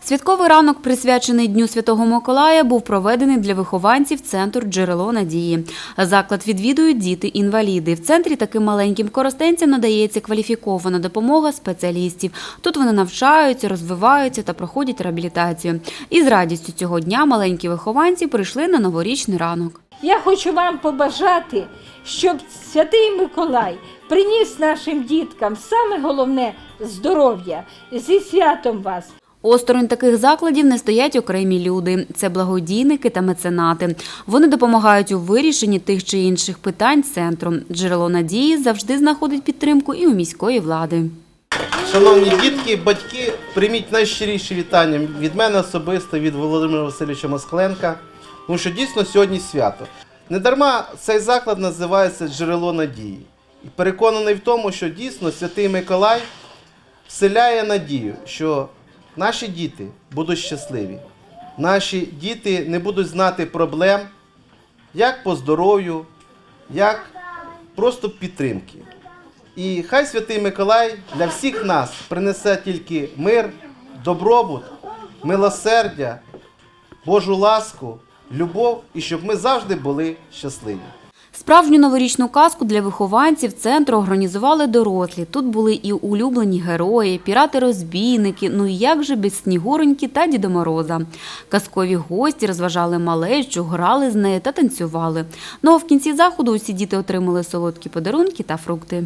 Святковий ранок, присвячений Дню Святого Миколая, був проведений для вихованців центру Джерело надії. Заклад відвідують діти-інваліди. В центрі таким маленьким коростенцям надається кваліфікована допомога спеціалістів. Тут вони навчаються, розвиваються та проходять реабілітацію. І з радістю цього дня маленькі вихованці прийшли на новорічний ранок. Я хочу вам побажати, щоб святий Миколай приніс нашим діткам саме головне здоров'я зі святом вас. Осторонь таких закладів не стоять окремі люди. Це благодійники та меценати. Вони допомагають у вирішенні тих чи інших питань центру. Джерело надії завжди знаходить підтримку і у міської влади. Шановні дітки, батьки, прийміть найщиріші вітання від мене особисто, від Володимира Васильовича Москаленка, тому що дійсно сьогодні свято. Недарма цей заклад називається Джерело надії. І переконаний в тому, що дійсно Святий Миколай вселяє надію, що наші діти будуть щасливі, наші діти не будуть знати проблем як по здоров'ю, як просто підтримки. І хай Святий Миколай для всіх нас принесе тільки мир, добробут, милосердя, Божу ласку, любов і щоб ми завжди були щасливі. Справжню новорічну казку для вихованців центру організували дорослі. Тут були і улюблені герої, пірати-розбійники, ну і як же без Снігуроньки та Діда Мороза. Казкові гості розважали малечу, грали з нею та танцювали. Ну а в кінці заходу усі діти отримали солодкі подарунки та фрукти.